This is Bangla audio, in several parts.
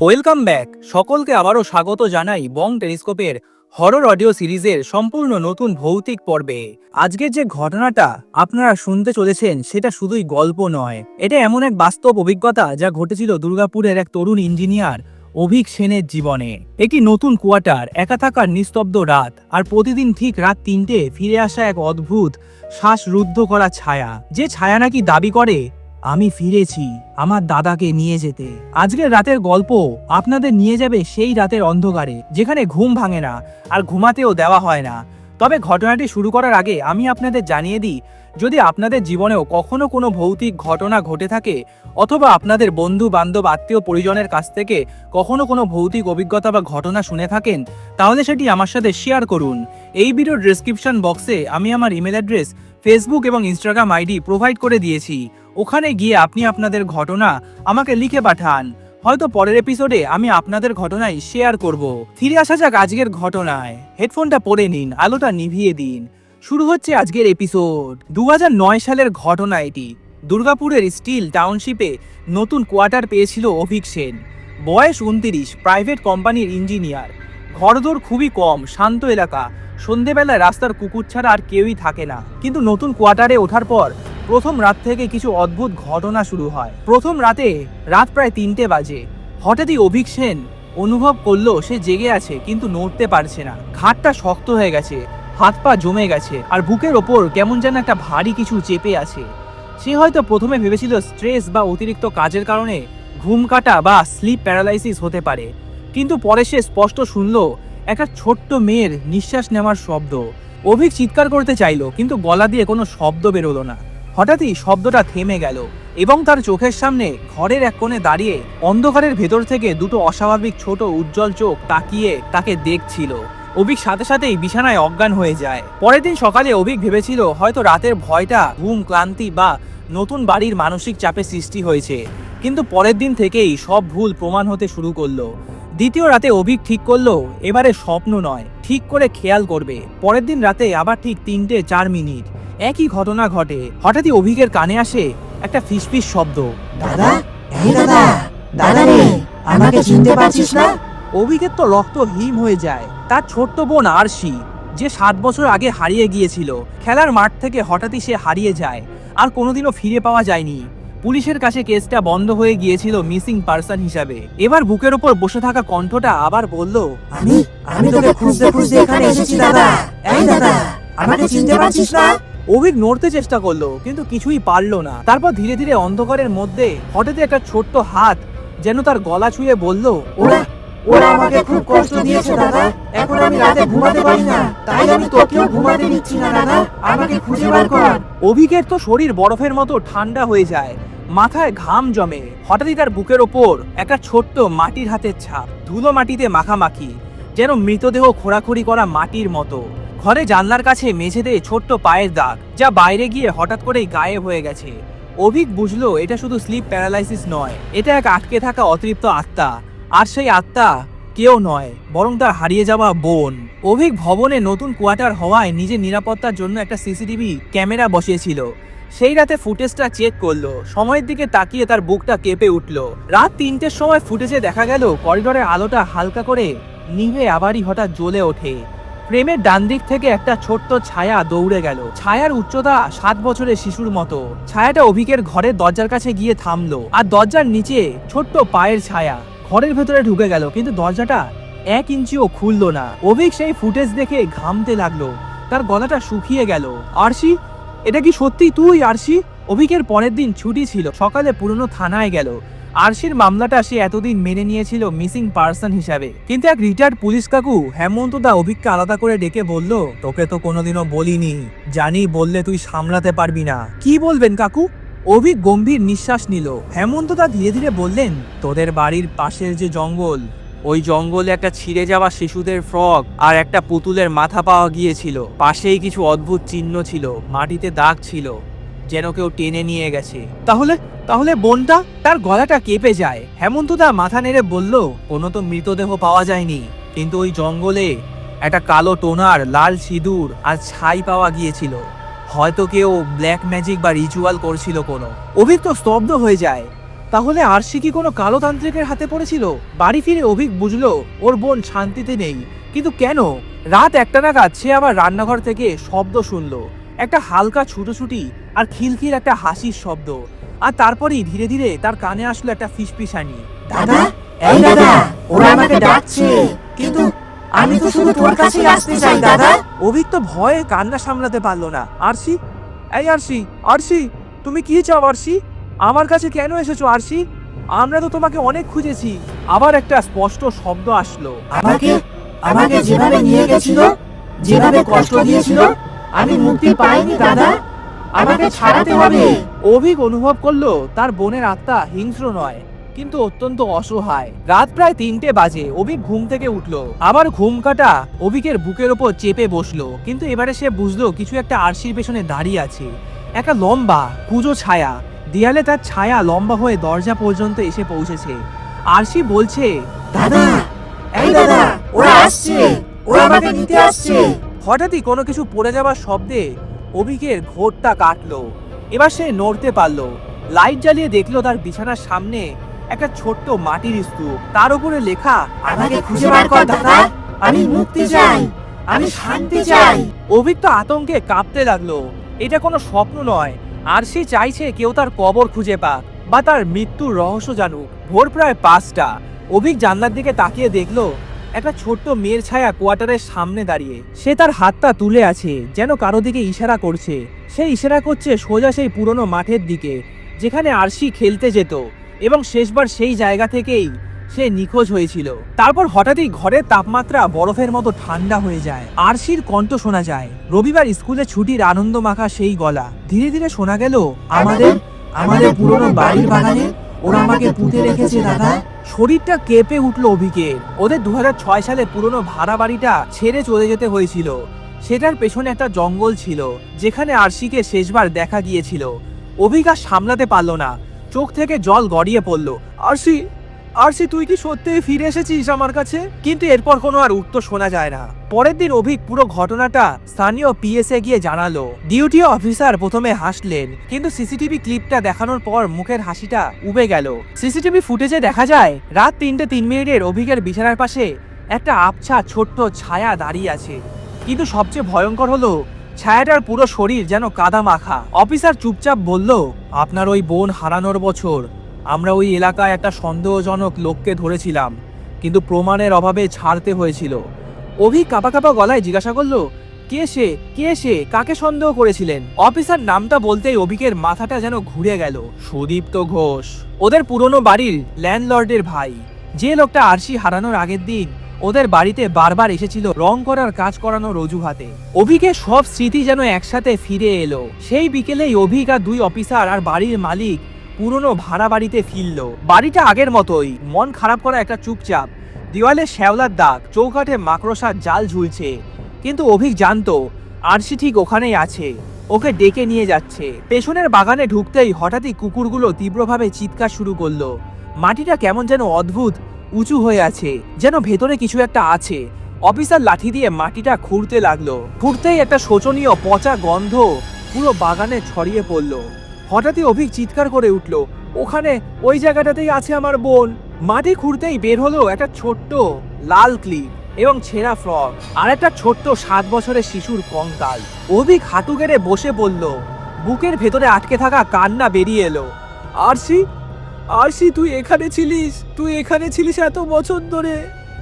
Welcome back. সকলকে আবারও স্বাগত জানাই বং টেলিস্কোপের হরর অডিও সিরিজের সম্পূর্ণ নতুন ভৌতিক পর্বে। আজকের যে ঘটনাটা আপনারা শুনতে চলেছেন, সেটা শুধুই গল্প নয়। এটা এমন এক বাস্তব অভিজ্ঞতা যা ঘটেছিল দুর্গাপুরের এক তরুণ ইঞ্জিনিয়ার অভিক সেনের জীবনে। একটি নতুন কোয়ার্টার, একা থাকার নিস্তব্ধ রাত, আর প্রতিদিন ঠিক রাত তিনটে ফিরে আসা এক অদ্ভুত শ্বাসরুদ্ধ করা ছায়া। যে ছায়া নাকি দাবি করে আমি ফিরেছি আমার দাদাকে নিয়ে যেতে। আজকের রাতের গল্প আপনাদের নিয়ে যাবে সেই রাতের অন্ধকারে, যেখানে ঘুম ভাঙে না আর ঘুমাতেও দেওয়া হয় না। তবে ঘটনাটি শুরু করার আগে আমি আপনাদের জানিয়ে দিই, যদি আপনাদের জীবনেও কখনো কোনো ভৌতিক ঘটনা ঘটে থাকে অথবা আপনাদের বন্ধু, বান্ধব, আত্মীয়, পরিজনের কাছ থেকে কখনো কোনো ভৌতিক অভিজ্ঞতা বা ঘটনা শুনে থাকেন, তাহলে সেটি আমার সাথে শেয়ার করুন। এই ভিডিওর ডেসক্রিপশন বক্সে আমি আমার ইমেল অ্যাড্রেস ফেসবুক এবং ইনস্টাগ্রাম আইডি প্রোভাইড করে দিয়েছি। ওখানে গিয়ে আপনি আপনাদের ঘটনা আমাকে লিখে পাঠান। হয়তো পরের এপিসোডে আমি আপনাদের ঘটনাই শেয়ার করব। ফিরে আসা যাক আজকের ঘটনায়। হেডফোনটা পরে নিন, আলোটা নিভিয়ে দিন। শুরু হচ্ছে আজকের এপিসোড দু হাজার নয় সালের ঘটনা এটি। দুর্গাপুরের স্টিল টাউনশিপে নতুন কোয়ার্টার পেয়েছিল অভিক সেন। বয়স উনতিরিশ প্রাইভেট কোম্পানির ইঞ্জিনিয়ার ঘরদোর খুবই কম, শান্ত এলাকা। সন্ধেবেলায় রাস্তার কুকুর ছাড়া আর কেউই থাকে না। কিন্তু নতুন কোয়ার্টারে ওঠার পর প্রথম রাত থেকে কিছু অদ্ভুত ঘটনা শুরু হয়। প্রথম রাতে রাত প্রায় তিনটে বাজে। হঠাৎই অভিক সেন অনুভব করল সে জেগে আছে, কিন্তু নড়তে পারছে না। ঘাটটা শক্ত হয়ে গেছে, হাত পা জমে গেছে, আর বুকের ওপর কেমন যেন একটা ভারী কিছু চেপে আছে। সে হয়তো প্রথমে ভেবেছিল স্ট্রেস বা অতিরিক্ত কাজের কারণে ঘুম কাটা বা স্লিপ প্যারালাইসিস হতে পারে। কিন্তু পরে সে স্পষ্ট শুনলো একটা ছোট্ট মেয়ের নিঃশ্বাস নেওয়ার শব্দ। অভিক চিৎকার করতে চাইলো, কিন্তু গলা দিয়ে কোনো শব্দ বেরোলো না। হঠাৎই শব্দটা থেমে গেল এবং তার চোখের সামনে ঘরের এক কোণে দাঁড়িয়ে অন্ধকারের ভেতর থেকে দুটো অস্বাভাবিক ছোট উজ্জ্বল চোখ তাকিয়ে তাকে দেখছিল। অভিক সাথে সাথেই বিছানায় অজ্ঞান হয়ে যায়। পরের দিন সকালে অভিক ভেবেছিল হয়তো রাতের ভয়টা ঘুম, ক্লান্তি বা নতুন বাড়ির মানসিক চাপে সৃষ্টি হয়েছে। কিন্তু পরের দিন থেকেই সব ভুল প্রমাণ হতে শুরু করল। দ্বিতীয় রাতে অভিক ঠিক করল এবারে স্বপ্ন নয় ঠিক করে খেয়াল করবে। পরের দিন রাতে আবার ঠিক তিনটে চার মিনিট। একই ঘটনা ঘটে। হঠাৎই অভিকের কানে আসে একটা ফিসফিস শব্দ। দাদা? এই দাদা? দাদা রে আমাকে চিনতে পারছিস না? অভিকের তো রক্ত হিম হয়ে যায়। তার ছোট্ট বোন আরশি যে সাত বছর আগে হারিয়ে গিয়েছিল। খেলার মাঠ থেকে হঠাৎই সে হারিয়ে যায়। আর কোনোদিনও ফিরে পাওয়া যায়নি। পুলিশের কাছে কেসটা বন্ধ হয়ে গিয়েছিল মিসিং পার্সন হিসাবে। এবার বুকের ওপর বসে থাকা কণ্ঠটা আবার বলল, আমি আমি তোকে খুঁজতে খুঁজতে এখানে এসেছি, দাদা। এই, দাদা, আমাকে চিনতে পারছিস না? অভিক নড়তে চেষ্টা করল, কিন্তু কিছুই পারল না। তারপর ধীরে ধীরে অন্ধকারের মধ্যে হঠাৎ একটা ছোট্ট হাত যেন তার গলা ছুঁয়ে বলল, ওরা ওরা আমাকে খুব কষ্ট দিয়েছে, দাদা। এখন আমি রাতে ঘুমাতে পারি না। তাই আমি তোকেও ঘুমাতে দিচ্ছি না, দাদা। আমাকে খুঁজে বার কর। অভিকের তো শরীর বরফের মতো ঠান্ডা হয়ে যায়। মাথায় ঘাম জমে, হঠাৎই তার বুকের ওপর একটা ছোট্ট মাটির হাতের ছাপ, ধুলো মাটিতে মাখামাখি, যেন মৃতদেহ খোঁড়াখুড়ি করা মাটির মতো। ঘরে জানলার কাছে মেঝেতে ছোট্ট পায়ের দাগ, যা বাইরে গিয়ে হঠাৎ করেই গায়েব হয়ে গেছে। অভিক বুঝলো, এটা শুধু স্লিপ প্যারালাইসিস নয়, এটা এক আটকে থাকা অতৃপ্ত আত্মা, আর সেই আত্মা কেউ নয়, বরং তার হারিয়ে যাওয়া বোন। অভিক ভবনে নতুন কোয়ার্টার হওয়ায় নিজের নিরাপত্তার জন্য একটা সিসিটিভি ক্যামেরা বসিয়েছিল। সেই রাতে ফুটেজটা চেক করল। সময়ের দিকে তাকিয়ে তার বুকটা কেঁপে উঠল। রাত তিনটের সময় ফুটেজে দেখা গেল করিডোরের আলোটা হালকা করে নিভে আবারই হঠাৎ জ্বলে ওঠে। প্রেমের ডান দিক থেকে একটা ছোট্ট ছায়া দৌড়ে গেল। ছায়ার উচ্চতা সাত বছরের শিশুর মতো। ছায়াটা অভিকের ঘরের দরজার কাছে গিয়ে থামলো। আর দরজার নিচে ছোট্ট পায়ের ছায়া। ঘরের ভেতরে ঢুকে গেল, কিন্তু দরজাটা এক ইঞ্চিও খুললো না। অভিক সেই ফুটেজ দেখে ঘামতে লাগল। তার গলাটা শুকিয়ে গেল। আরশি এটা কি সত্যি তুই, আরশি? অভিকের পরের দিন ছুটি ছিল, সকালে পুরনো থানায় গেল। আরশির মামলাটা সে এতদিন মেনে নিয়েছিল মিসিং পার্সন হিসাবে। কিন্তু এক রিটায়ার্ড পুলিশ কাকু হেমন্ত দা অভিককে আলাদা করে ডেকে বলল, তোকে তো কোনোদিনও বলিনি। জানি বললে তুই সামলাতে পারবি না। কি বলবেন কাকু? অভিক গম্ভীর নিঃশ্বাস নিল। হেমন্ত দা ধীরে ধীরে বললেন, তোদের বাড়ির পাশের যে জঙ্গল ওই জঙ্গলে একটা ছিঁড়ে যাওয়া শিশুদের ফ্রক আর একটা পুতুলের মাথা পাওয়া গিয়েছিল। পাশেই কিছু অদ্ভুত চিহ্ন ছিল মাটিতে দাগ ছিল যেন কেউ টেনে নিয়ে গেছে। তাহলে তাহলে বোনটা তার গলাটা কেঁপে যায়। হেমন্তদা মাথা নেড়ে বলল কোনো তো মৃতদেহ পাওয়া যায়নি কিন্তু ওই জঙ্গলে একটা কালো টোনার লাল সিঁদুর আর ছাই পাওয়া গিয়েছিল। হয়তো কেউ ব্ল্যাক ম্যাজিক বা রিচুয়াল করছিল কোনো। অভিক তো স্তব্ধ হয়ে যায়। তাহলে আরশি কি কোনো কালো তান্ত্রিকের হাতে পড়েছিল? বাড়ি ফিরে অভিক বুঝলো ওর বোন শান্তিতে নেই। কিন্তু কেন? রাত একটা নাগাদ সে আবার রান্নাঘর থেকে শব্দ শুনলো। একটা হালকা ছুটোছুটি আর খিলখিল একটা হাসির শব্দ। আর তারপরেই ধীরে ধীরে তার কানে আসলো একটা ফিসফিসানি। দাদা এই দাদা ওরা আমাকে ডাকছে। কিন্তু আমি তো শুধু তোর কাছেই আসতে চাই দাদা। অভিক তো ভয়ে কান্না সামলাতে পারল না। আরশি এই আরশি আরশি তুমি কি চাও আরশি? আমার কাছে কেন এসেছ আরশি? আমরা তো তোমাকে অনেক খুঁজেছি। আবার একটা স্পষ্ট শব্দ আসলো। আমাকে? আমাকে যেভাবে নিয়ে গেছিল যেভাবে কষ্ট দিয়েছিল আমি মুক্তি পাইনি দাদা। আমাকে ছাড়াতে হবে। অভিক অনুভব করল তার বোনের আত্মা হিংস্র নয় কিন্তু অত্যন্ত অসহায়। রাত প্রায় তিনটে বাজে অভিক ঘুম থেকে উঠল। আবার ঘুম কাটা অভিকের বুকের ওপর চেপে বসল। কিন্তু এবারে সে বুঝলো কিছু একটা আরশির পেছনে দাঁড়িয়ে আছে। একটা লম্বা পুজো ছায়া। দেয়ালে তার ছায়া লম্বা হয়ে দরজা পর্যন্ত এসে পৌঁছেছে। আরশি বলছে দাদা এই দাদা ওরা আসছে ওরা আমাকে নিতে আসছে। হঠাৎই কোনো কিছু পড়ে যাওয়ার শব্দে অভিকের ঘোরটা কাটলো। এবার সে নড়তে পারল। লাইট জ্বালিয়ে দেখল তার বিছানার সামনে একটা ছোট্ট মাটির স্তূপ। তার উপরে লেখা আমাকে খুঁজে বার কর দাদা। আমি মুক্তি চাই। আমি শান্তি চাই। অভিক তো আতঙ্কে কাঁপতে লাগল। এটা কোনো স্বপ্ন নয়। আর সে চাইছে কেউ তার কবর খুঁজে পাক বা তার মৃত্যুর রহস্য জানুক। ভোর প্রায় পাঁচটা। অভিক জানলার দিকে তাকিয়ে দেখল, একটা ছোট্ট মেয়ের ছায়া কোয়ার্টারের সামনে দাঁড়িয়ে। সে তার হাতটা তুলে আছে, যেন কারও দিকে ইশারা করছে। সে ইশারা করছে সোজা সেই পুরনো মাঠের দিকে, যেখানে আরশি খেলতে যেত, এবং শেষবার সেই জায়গা থেকেই সে নিখোঁজ হয়েছিল। তারপর হঠাৎই ঘরের তাপমাত্রা বরফের মতো ঠান্ডা হয়ে যায়। আরশির কণ্ঠ শোনা যায়। রবিবার স্কুলে ছুটির আনন্দ মাখা সেই গলা। ধীরে ধীরে শোনা গেল, আমাদের আমাদের পুরনো বাড়ির বাগানে ওরা আমাকে পুঁতে রেখেছে, দাদা। শরীরটা কেঁপে উঠল অভিকের। ওদের দু হাজার ছয় সালে পুরনো ভাড়া বাড়িটা ছেড়ে চলে যেতে হয়েছিল। সেটার পেছনে একটা জঙ্গল ছিল, যেখানে আরশিকে শেষবার দেখা গিয়েছিল। অভিক আর সামলাতে পারল না। চোখ থেকে জল গড়িয়ে পড়ল, আরশি আরশি তুই কি সত্যিই ফিরে এসেছিস আমার কাছে? কিন্তু এরপর কোনো আর উত্তর শোনা যায় না। পরের দিন অভিক পুরো ঘটনাটা স্থানীয় পিএসএ গিয়ে জানালো। ডিউটি অফিসার প্রথমে হাসলেন, কিন্তু সিসিটিভি ক্লিপটা দেখানোর পর মুখের হাসিটা উবে গেল। সিসিটিভি ফুটেজে দেখা যায়, রাত তিনটে তিন মিনিটের অভিকের বিছানার পাশে একটা আবছা ছোট্ট ছায়া দাঁড়িয়ে আছে। কিন্তু সবচেয়ে ভয়ঙ্কর হলো, ছায়াটার পুরো শরীর যেন কাদা মাখা অফিসার চুপচাপ বলল, আপনার ওই বোন হারানোর বছর আমরা ওই এলাকায় একটা সন্দেহজনক লোককে ধরেছিলাম, কিন্তু প্রমাণের অভাবে ছাড়তে হয়েছিল। অভি কাপা কাপা গলায় জিজ্ঞাসা করল, কে সে? কে সে? কাকে সন্দেহ করেছিলেন? অফিসার নামটা বলতেই অভিকের মাথাটা যেন ঘুরে গেল। সুদীপ্ত ঘোষ, ওদের পুরনো বাড়ির ল্যান্ডলর্ডের ভাই। যে লোকটা আরশি হারানোর আগের দিন ওদের বাড়িতে বারবার এসেছিল রং করার কাজ করানোর অজুহাতে। অভিকে সব স্মৃতি যেন একসাথে ফিরে এলো। সেই বিকেলেই অভিক আর দুই অফিসার আর বাড়ির মালিক পুরনো ভাড়া বাড়িতে ফিরল। বাড়িটা আগের মতোই। মন খারাপ করা একটা চুপচাপ। দেওয়ালে শ্যাওলার দাগ, চৌকাঠে মাকড়সার জাল ঝুলছে। কিন্তু অভিক জানতো, আরশি ঠিক ওখানেই আছে। ওকে ডেকে নিয়ে যাচ্ছে। পেছনের বাগানে ঢুকতেই হঠাৎই কুকুরগুলো তীব্রভাবে চিৎকার শুরু করল। মাটিটা কেমন যেন অদ্ভুত, উঁচু হয়ে আছে, যেন ভেতরে কিছু একটা আছে। অফিসার লাঠি দিয়ে মাটিটা খুঁড়তে লাগল। খুঁড়তেই একটা শোচনীয় পচা গন্ধ পুরো বাগানে ছড়িয়ে পড়ল। হঠাৎই অভিক চিৎকার করে উঠল, ওখানে ওই জায়গাটাতেই আছে আমার বোন। মাটি খুঁড়তেই বের হলো একটা ছোট্ট লাল ক্লিপ এবং ছেঁড়া ফ্রক আর একটা ছোট্ট সাত বছরের শিশুর কঙ্কাল। অভিক হাঁটু গেড়ে বসে পড়ল বুকের ভেতরে আটকে থাকা কান্না বেরিয়ে এলো। আরশি আরশি তুই এখানে ছিলিস? তুই এখানে ছিলিস এত বছর ধরে?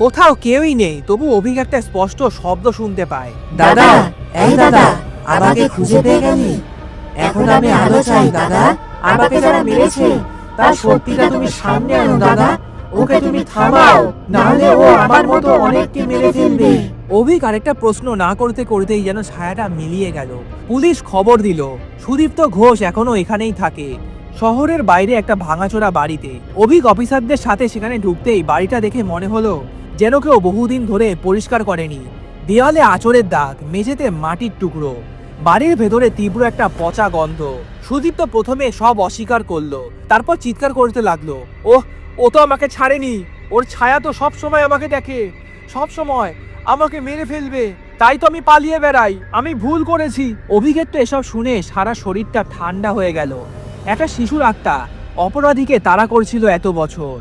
কোথাও কেউই নেই, তবু অভিক একটা স্পষ্ট শব্দ শুনতে পায়। দাদা, এই দাদা, আমাকে খুঁজে পেয়ে গেলি? এখন আমি আলো চাই, দাদা। আমাকে যারা মেরেছে, তার সত্যিটা তুমি সামনে আনো, দাদা। ওকে তুমি থামাও, নাহলে ও আমার মতো অনেককে মেরে ফেলবে। অভিক, আরেকটা প্রশ্ন না করতে করতেই যেন ছায়াটা মিলিয়ে গেল। পুলিশ খবর দিল, সুদীপ্ত ঘোষ এখনও এখানেই থাকে। শহরের বাইরে একটা ভাঙাচোরা বাড়িতে। অভিক অফিসারদের সাথে সেখানে ঢুকতেই বাড়িটা দেখে মনে হলো যেন কেউ বহুদিন ধরে পরিষ্কার করেনি। দেওয়ালে আঁচড়ের দাগ, মেঝেতে মাটির টুকরো। বাড়ির ভেতরে তীব্র একটা পচা গন্ধ। সুদীপ্ত প্রথমে সব অস্বীকার করল, তারপর চিৎকার করতে লাগল, ওহ, ও তো আমাকে ছাড়েনি, ওর ছায়া তো সব সময় আমাকে দেখে সব সময় আমাকে মেরে ফেলবে, তাই তো আমি পালিয়ে বেড়াই, আমি ভুল করেছি। অভিজ্ঞতা এসব শুনে সারা শরীরটা ঠান্ডা হয়ে গেল। একটা শিশুর আত্মা অপরাধীকে তাড়া করছিল এত বছর।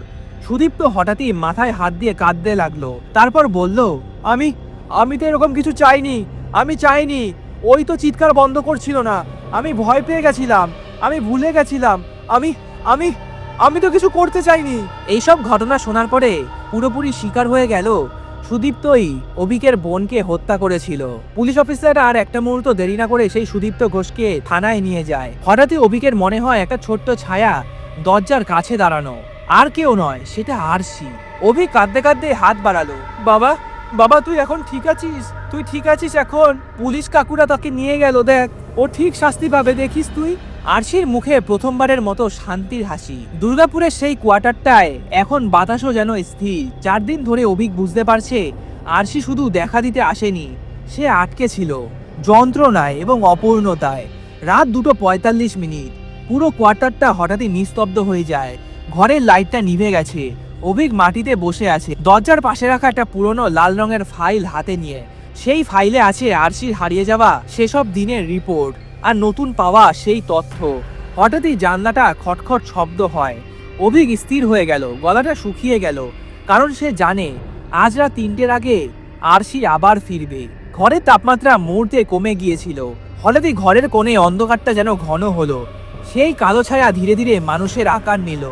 সুদীপ্ত হঠাৎই মাথায় হাত দিয়ে কাঁদতে লাগল, তারপর বলল, আমি আমি তো এরকম কিছু চাইনি, আমি চাইনি ওই তো চিৎকার বন্ধ করছিল না। আমি ভয় পেয়ে গেছিলাম, আমি ভুলে গেছিলাম, আমি আমি আমি তো কিছু করতে চাইনি। এইসব ঘটনা শোনার পরে পুরোপুরি শিকার হয়ে গেল সুদীপ্তই অভিকের বোনকে হত্যা করেছিল। পুলিশ অফিসাররা আর একটা মুহূর্ত দেরি না করে সেই সুদীপ্ত ঘোষকে থানায় নিয়ে যায়। হঠাৎই অভিকের মনে হয় একটা ছোট্ট ছায়া দরজার কাছে দাঁড়ানো। আর কেউ নয়, সেটা আরশি অভি কাঁদতে কাঁদতে হাত বাড়ালো। বাবা বাবা, তুই এখন ঠিক আছিস? তুই ঠিক আছিস এখন? পুলিশ কাকুরা তাকে নিয়ে গেল, দেখ। ও ঠিক শাস্তি পাবে, দেখিস তুই? আরশির মুখে প্রথমবারের মতো শান্তির হাসি। দুর্গাপুরের সেই কোয়ার্টারটায় এখন বাতাসও যেন স্থির। চার দিন ধরে অভিক বুঝতে পারছে, আরশি শুধু দেখা দিতে আসেনি। সে আটকে ছিল, যন্ত্রণায় এবং অপূর্ণতায়। রাত দুটো পঁয়তাল্লিশ মিনিট। পুরো কোয়ার্টারটা হঠাৎই নিস্তব্ধ হয়ে যায়। ঘরের লাইটটা নিভে গেছে। অভিক মাটিতে বসে আছে। দরজার পাশে রাখা একটা পুরনো লাল রঙের ফাইল হাতে নিয়ে। সেই ফাইলে আছে আরশির হারিয়ে যাওয়া সেসব দিনের রিপোর্ট আর নতুন পাওয়া সেই তথ্য। হঠাৎই জানলাটা খটখট শব্দ হয়। অভিক স্থির হয়ে গেল, গলাটা শুকিয়ে গেল, কারণ সে জানে আজ রাত তিনটের আগে আরশি আবার ফিরবে। ঘরের তাপমাত্রা মুহূর্তে কমে গিয়েছিল। হঠাৎই ঘরের কোণে অন্ধকারটা যেন ঘন হলো। সেই কালো ছায়া ধীরে ধীরে মানুষের আকার নিল।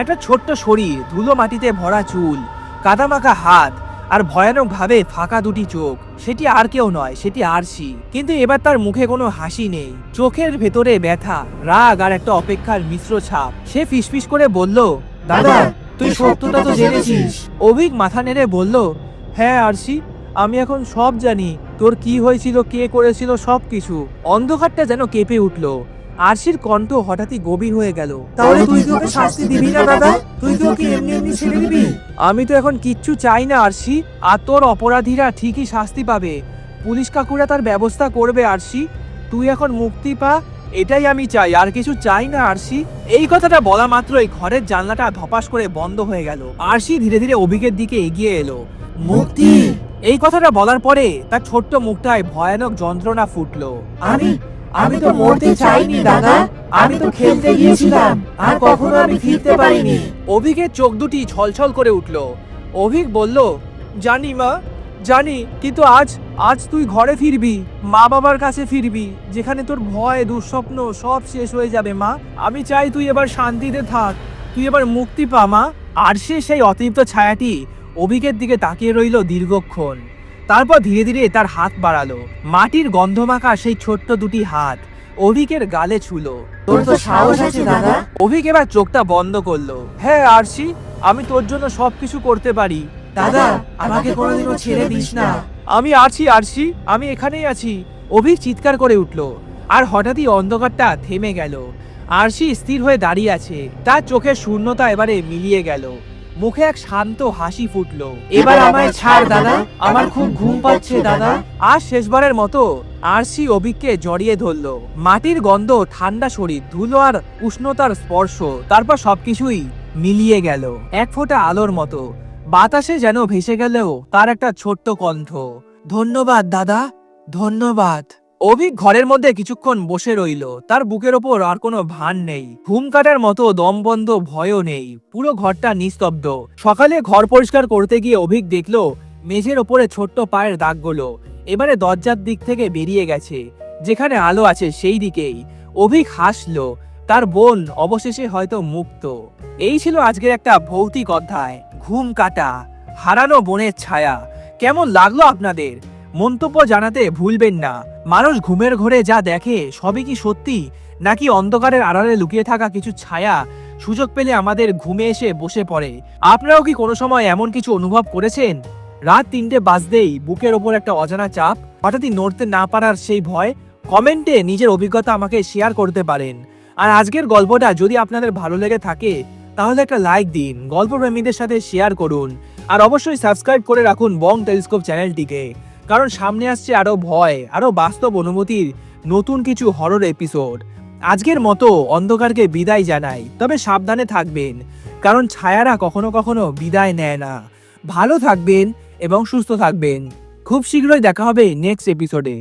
একটা ছোট্ট শরীর, ধুলো মাটিতে ভরা চুল, কাদামাখা হাত আর ভয়ানকভাবে ফাঁকা দুটি চোখ। সেটি আর কেউ নয় সেটি আরশি। কিন্তু এবার তার মুখে কোনো হাসি নেই। চোখের ভেতরে ব্যথা রাগ আর একটা অপেক্ষার মিশ্র ছাপ। সে ফিসফিস করে বলল দাদা তুই সত্যটা তো জেনেছিস। অভিক মাথা নেড়ে বলল হ্যাঁ আরশি আমি এখন সব জানি। তোর কি হয়েছিল কে করেছিল সব কিছু অন্ধকারটা যেন কেঁপে উঠল। আরশির কণ্ঠ হঠাৎই গভীর হয়ে গেল। তাহলে তুই কি ওকে শাস্তি দিবি না দাদা? তুই কি ওকে এমনি এমনি ছেড়ে দিবি? আমি তো এখন কিচ্ছু চাই না আরশি। আর তোর অপরাধীরা ঠিকই শাস্তি পাবে। পুলিশ কাকুরা তার ব্যবস্থা করবে আরশি। তুই এখন মুক্তি পা এটাই আমি চাই। আর কিছু চাই না আরশি। এই কথাটা বলা মাত্রই ঘরের জানলাটা ধপাস করে বন্ধ হয়ে গেল। আরশি ধীরে ধীরে অভিকের দিকে এগিয়ে এলো। মুক্তি! এই কথাটা বলার পরে তার ছোট্ট মুখটায় ভয়ানক যন্ত্রণা ফুটলো। আমি আমি তো মরতে চাইনি, দাদা। আমি তো খেলতে গিয়েছিলাম, আর কখনো আমি ফিরতে পারিনি। অভিকের চোখ দুটি ছলছল করে উঠল। অভিক বলল, জানি, মা, জানি, কিন্তু আজ আজ তুই ঘরে ফিরবি মা বাবার কাছে ফিরবি, যেখানে তোর ভয়, দুঃস্বপ্ন সব শেষ হয়ে যাবে, মা। আমি চাই তুই এবার শান্তিতে থাক, তুই এবার মুক্তি পা, মা। আর সে সেই অতৃপ্ত ছায়াটি অভিকের দিকে তাকিয়ে রইল দীর্ঘক্ষণ। তারপর ধীরে ধীরে তার হাত বাড়ালো। মাটির গন্ধমাখা সেই ছোট্ট দুটি হাত অভিকের গালে ছুলো। তোর তো সাহস আছে দাদা। অভিক এবার চোখটা বন্ধ করল। হ্যাঁ আরশি আমি তোর জন্য সবকিছু করতে পারি। দাদা আমাকে কোনোদিনও ছেড়ে দিস না। আমি আছি আরশি আমি এখানেই আছি। অভিক চিৎকার করে উঠল। আর হঠাৎই অন্ধকারটা থেমে গেল। আরশি স্থির হয়ে দাঁড়িয়ে আছে। তার চোখের শূন্যতা এবারে মিলিয়ে গেল। মুখে এক শান্ত হাসি ফুটলো। এবার আমায় ছাড় দাদা আমার খুব ঘুম পাচ্ছে দাদা। আর শেষবারের মতো আরশি অভিককে জড়িয়ে ধরলো। মাটির গন্ধ ঠান্ডা শরীর ধুলো আর উষ্ণতার স্পর্শ তারপর সবকিছুই মিলিয়ে গেল। এক ফোঁটা আলোর মতো। বাতাসে যেন ভেসে গেলেও তার একটা ছোট্ট কণ্ঠ ধন্যবাদ দাদা ধন্যবাদ। অভিক ঘরের মধ্যে কিছুক্ষণ বসে রইল। তার বুকের ওপর আর কোনো ভান নেই। ঘুম কাটার মতো দমবন্ধ ভয়ও নেই। পুরো ঘরটা নিস্তব্ধ। সকালে ঘর পরিষ্কার করতে গিয়ে অভিক দেখল, মেঝের ওপরে ছোট্ট পায়ের দাগগুলো এবারে দরজার দিক থেকে বেরিয়ে গেছে। যেখানে আলো আছে সেই দিকেই। অভিক হাসলো। তার বোন অবশেষে হয়তো মুক্ত। এই ছিল আজকের একটা ভৌতিক অধ্যায়। ঘুম কাটা, হারানো বনের ছায়া। কেমন লাগল আপনাদের? মন্তব্য জানাতে ভুলবেন না। মানুষ ঘুমের ঘরে যা দেখে, সবই কি সত্যি? নাকি অন্ধকারের আড়ালে লুকিয়ে থাকা কিছু ছায়া সুযোগ পেলে আমাদের ঘুমে এসে বসে পড়ে? আপনারাও কি কোনো সময় এমন কিছু অনুভব করেছেন? রাত তিনটে বাজতেই বুকের ওপর একটা অজানা চাপ, হঠাৎই নড়তে না পারার সেই ভয়? কমেন্টে নিজের অভিজ্ঞতা আমাকে শেয়ার করতে পারেন। আর আজকের গল্পটা যদি আপনাদের ভালো লেগে থাকে, তাহলে একটা লাইক দিন গল্প প্রেমীদের সাথে শেয়ার করুন। আর অবশ্যই সাবস্ক্রাইব করে রাখুন বং টেলিস্কোপ চ্যানেলটিকে। কারণ সামনে আসছে আরও ভয় আরও বাস্তব অনুমতির নতুন কিছু হরর এপিসোড আজকের মতো অন্ধকারকে বিদায় জানাই, তবে সাবধানে থাকবেন, কারণ ছায়ারা কখনো কখনো বিদায় নেয় না। ভালো থাকবেন এবং সুস্থ থাকবেন। খুব শীঘ্রই দেখা হবে নেক্সট এপিসোডে